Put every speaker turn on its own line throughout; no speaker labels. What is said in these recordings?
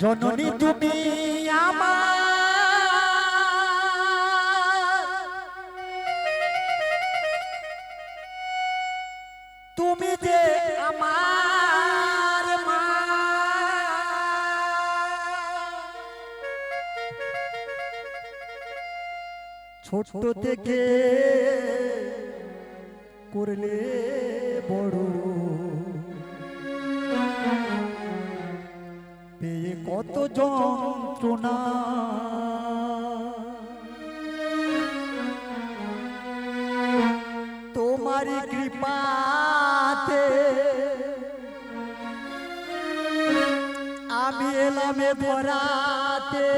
জননী তুমি তুমি যে আমার মা। ছোট থেকে করলে বড় যন্ত্রণা। তোমারই কৃপাতে আমি এলামে ধরাতে।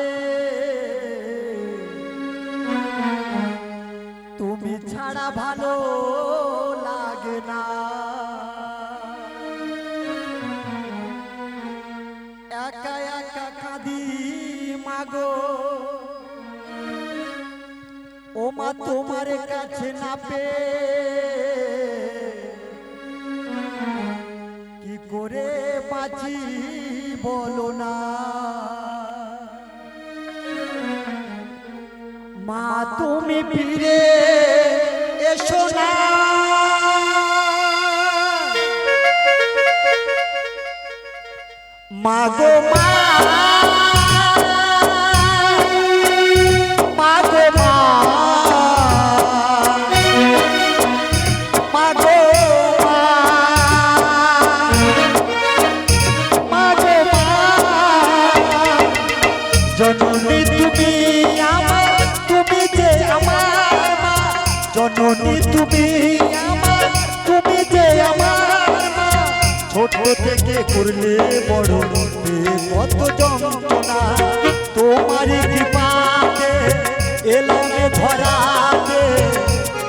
তুমি ছাড়া ভালো তোমার কাছে না পে কি করে বাঁচি বলো না। মা, তুমি ফিরে এসো না। মাগো মা। থেকে করলে বড় কত যন্ত্রণা। তোমার কৃপাতে, এলামে ধরাতে,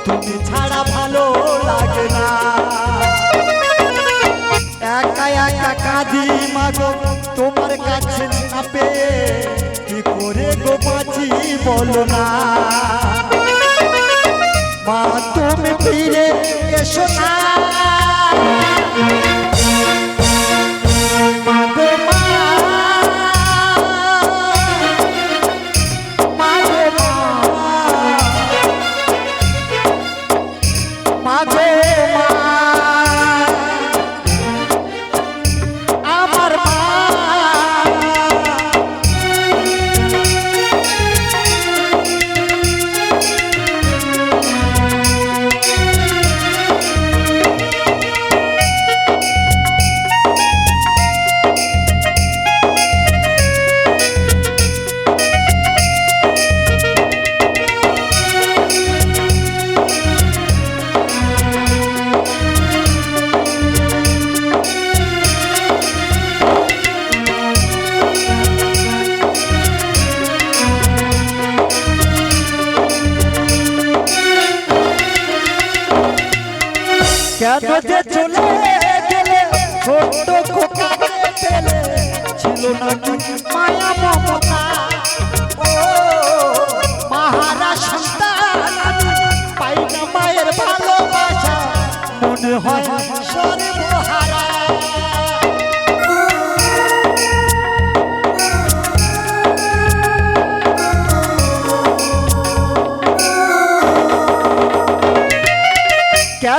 তুমি ছাড়া ভালো লাগে না। একা একা কাঁদি মাগো, তোমার কাছে না পেয়ে কি করে গো বাঁচি বলো না। মা, তুমি ফিরে এসো না।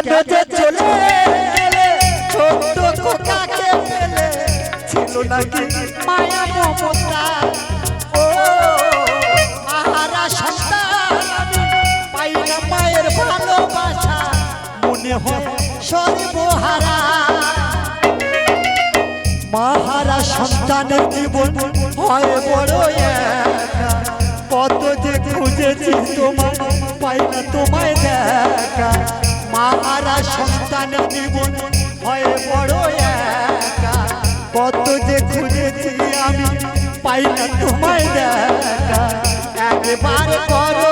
কেন চলে গেলে ছোট্ট খোকাকে পেলে ছিল নাকি মায়া মমতা? ও না মায়ের ভালোবাসা, মনে হয় সর্বহারা। মাহারা সন্তানের জীবন হয় বড় কত যে খুঁজেছি তোমার পাই তোমায় দেখা। মাহারা সন্তান জীবন হয়ে বড় একা। কত যে খুঁজেছি আমি পাই না তোমায় দেখা। একবার করো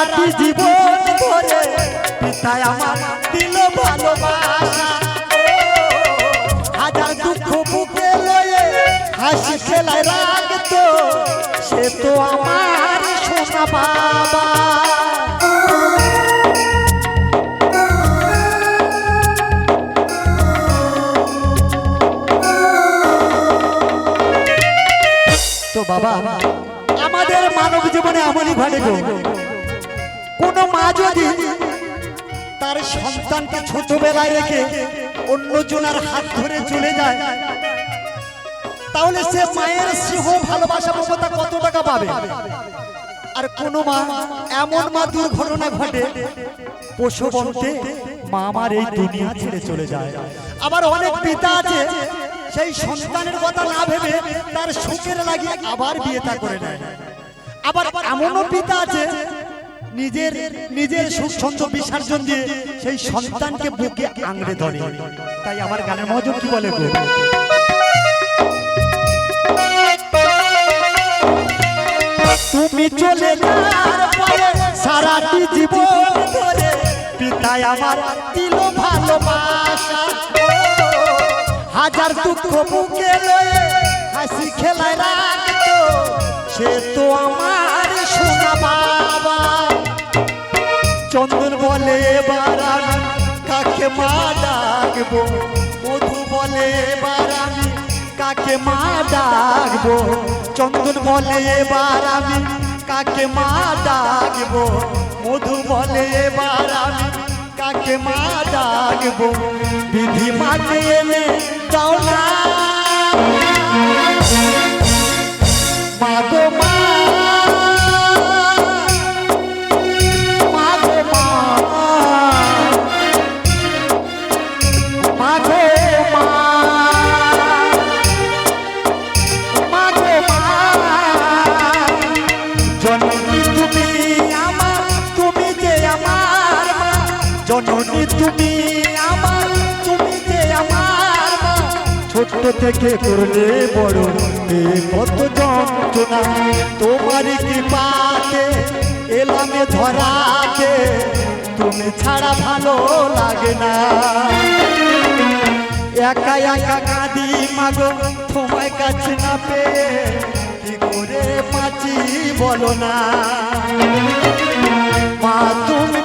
সারাটি জীবন ধরে পিতায় আমার দিল ভালোবাসা। হাজার দুঃখ বুকে লয়ে হাসি খেলায় রাখতো সে তো আমার সোনা বাবা। তো বাবা আমাদের মানব জীবনে এমনই ঘটে গো। কোন মা যদি তার সন্তানকে ছোটবেলায় রেখে অন্য জনের হাত ধরে চলে যায়, তাহলে সে মায়ের স্নেহ ভালোবাসা মমতা কত টাকা পাবে? আর কোন মা, এমন মা দুর্ঘটনা ঘটে পশু বলতে মা আমার এই দুনিয়া ছেড়ে চলে যায়। আবার অনেক পিতা আছে, সেই সন্তানের কথা না ভেবে তার সুখের লাগিয়ে আবার বিয়েটা করে নেয়। আবার এমনও পিতা আছে নিজের নিজের সুখ ছন্দ বিসর্জন দিয়ে সেই সন্তানকে বুকে আংড়ে ধরে। তাই আমার গানের মজা কি বলে তুমি চলে ধরে পিতায় আমার দিল ভালোবাসা। হাজার দুঃখ বুকে লয়ে হাসি খেলায় রাখতো। সে তো আমার চন্দন বলে আমি কাকে মা ডাকবো? মধু বলে আমি কাকে মা ডাকবো? চন্দন বলে এবার আমি কাকে মা ডাকবো? মধু বলে এবার আমি কাকে মা ডাকবো? বিধি মাকে এনে না। ছোট্ট থেকে করলে বড় এ কত যন্ত্রণা। তোমার কৃপাতে, এলামে ধরাতে, তুমি ছাড়া ভালো লাগে না। একা একা কাঁদি মাগো, তোমায় কাছে না পেয়ে কি করে বাঁচি বলো না? মা, তুমি